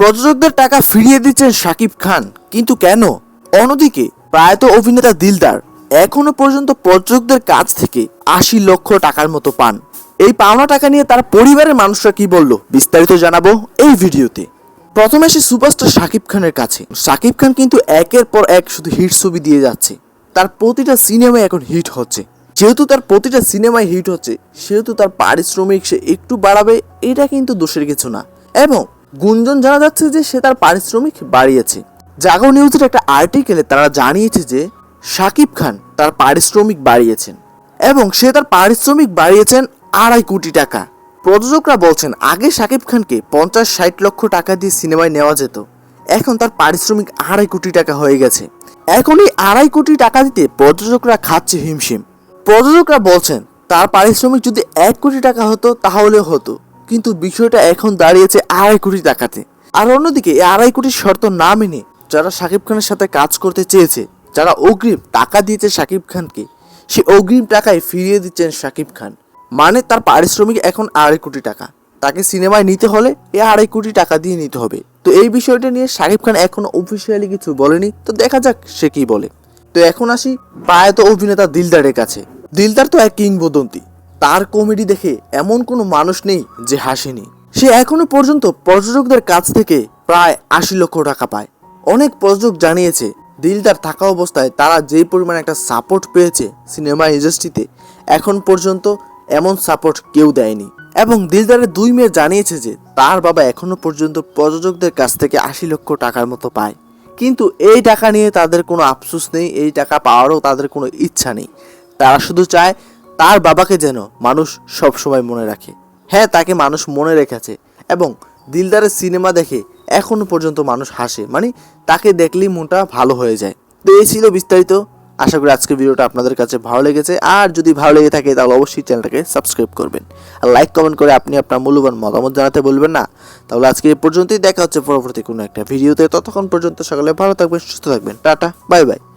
প্রযোজকদের টাকা ফিরিয়ে দিচ্ছেন শাকিব খান। কিন্তু কেন? অন্যদিকে, প্রায়ত অভিনেতা দিলদার এখনও পর্যন্ত প্রযোজকদের কাছ থেকে আশি লক্ষ টাকার মতো পান। এই পাওনা টাকা নিয়ে তার পরিবারের মানুষরা কি বলল, বিস্তারিত জানাব এই ভিডিওতে। প্রথমে আসি সুপারস্টার শাকিব খানের কাছে। শাকিব খান কিন্তু একের পর এক শুধু হিট ছবি দিয়ে যাচ্ছে। তার প্রতিটা সিনেমায় এখন হিট হচ্ছে। যেহেতু তার প্রতিটা সিনেমায় হিট হচ্ছে, সেহেতু তার পারিশ্রমিক সে একটু বাড়াবে, এটা কিন্তু দোষের কিছু না। এবং গুঞ্জন জানা যাচ্ছে যে সে তার পারিশ্রমিক বাড়িয়েছে। জাগো নিউজের একটা আর্টিকেলে তারা জানিয়েছে যে শাকিব খান তার পারিশ্রমিক বাড়িয়েছেন এবং সে তার পারিশ্রমিক বাড়িয়েছেন আড়াই কোটি টাকা। প্রযোজকরা বলছেন, আগে শাকিব খানকে পঞ্চাশ ষাট লক্ষ টাকা দিয়ে সিনেমায় নেওয়া যেত, এখন তার পারিশ্রমিক আড়াই কোটি টাকা হয়ে গেছে। এখন এই আড়াই কোটি টাকা দিতে প্রযোজকরা খাচ্ছে হিমশিম। প্রযোজকরা বলছেন, তার পারিশ্রমিক যদি এক কোটি টাকা হতো, তাহলে হতো। কিন্তু বিষয়টা এখন দাঁড়িয়েছে আড়াই কোটি টাকাতে। আর অন্যদিকে এই আড়াই কোটির শর্ত না মেনে যারা শাকিব খানের সাথে কাজ করতে চেয়েছে, যারা অগ্রিম টাকা দিয়েছে শাকিব খানকে সে অগ্রিম টাকায় ফিরিয়ে দিচ্ছেন শাকিব খান। মানে তার পারিশ্রমিক এখন আড়াই কোটি টাকা। তাকে সিনেমায় নিতে হলে এ আড়াই কোটি টাকা দিয়ে নিতে হবে। তো এই বিষয়টা নিয়ে শাকিব খান এখনও অফিসিয়ালি কিছু বলেনি। তো দেখা যাক সে কি বলে। তো এখন আসি প্রায়ত অভিনেতা দিলদারের কাছে। দিলদার তো এক কিংবদন্তি। তার কমেডি দেখে এমন কোনো মানুষ নেই যে হাসেনি। সে এখনও পর্যন্ত পর্যটকদের কাছ থেকে প্রায় আশি লক্ষ টাকা পায়। অনেক পর্যটক জানিয়েছে, দিলদার থাকা অবস্থায় তারা যেই পরিমাণ একটা সাপোর্ট পেয়েছে সিনেমা ইন্ডাস্ট্রিতে এখন পর্যন্ত এমন সাপোর্ট কেউ দেয়নি। এবং দিলদারের দুই মেয়ে জানিয়েছে যে, তার বাবা এখনও পর্যন্ত প্রযোজকদের কাছ থেকে আশি লক্ষ টাকার মতো পায়। কিন্তু এই টাকা নিয়ে তাদের কোনো আফসোস নেই, এই টাকা পাওয়ারও তাদের কোনো ইচ্ছা নেই। তারা শুধু চায় তার বাবাকে যেন মানুষ সব সময় মনে রাখে। হ্যাঁ তাকে মানুষ মনে রেখেছে এবং দিলদারের সিনেমা দেখে এখনও পর্যন্ত মানুষ হাসে। মানে তাকে দেখলেই মনটা ভালো হয়ে যায়। তো এই ছিল বিস্তারিত। আশা করি আজকের ভিডিওটা আপনাদের কাছে ভালো লেগেছে। আর যদি ভালো লেগে থাকে, তাহলে অবশ্যই চ্যানেলটাকে সাবস্ক্রাইব করবেন। আর লাইক কমেন্ট করে আপনি আপনার মূল্যবান মতামত জানাতে বলবেন না। তাহলে আজকে এই পর্যন্তই। দেখা হচ্ছে পরবর্তী কোনো একটা ভিডিওতে। ততক্ষণ পর্যন্ত সকালে ভালো থাকবেন, সুস্থ থাকবেন। Tata bye bye